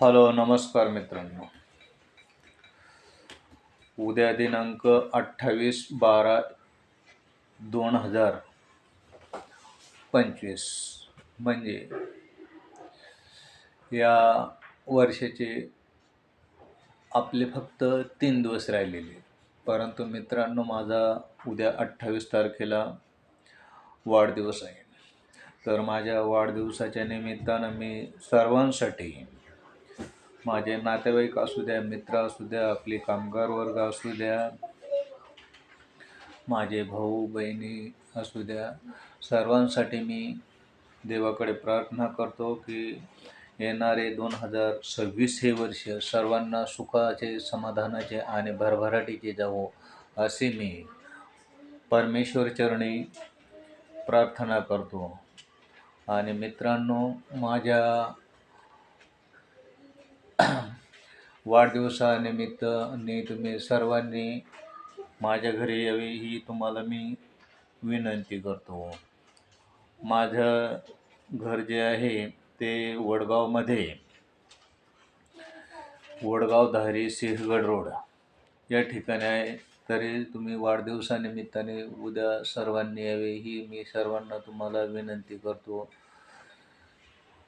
Hello नमस्कार मित्रांनो. उद्या दिनांक अठ्ठावीस बारा दोन हजार पंचवीस. म्हणजे या वर्षाचे आपले फक्त तीन दिवस राहिलेले. परंतु मित्रांनो माझा उद्या अठ्ठावीस तारखेला वाढदिवस आहे. तर माझ्या वाढदिवसाच्या निमित्तानं मी सर्वांसाठी माझे नातेवाईक असू द्या मित्र असू द्या आपले कामगार वर्ग असू द्या माझे भाऊ बहिणी असू द्या सर्वांसाठी मी देवाकडे प्रार्थना करतो की येणारे दोन हजार सव्वीस हे वर्ष सर्वांना सुखाचे समाधानाचे आणि भरभराटीचे जावो असे मी परमेश्वर चरणी प्रार्थना करतो. आणि मित्रांनो माझ्या वाढदिवसानिमित्त नी तुम्ही सर्वांनी माझ्या घरी यावे ही तुम्हाला मी विनंती करतो. माझं घर जे आहे ते वडगावमध्ये वडगाव धारी सिंहगड रोड. या ठिकाणी आहे तरी तुम्ही वाढदिवसानिमित्ताने उद्या सर्वांनी यावे ही मी सर्वांना तुम्हाला विनंती करतो.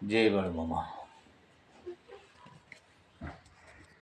जय बळमामा.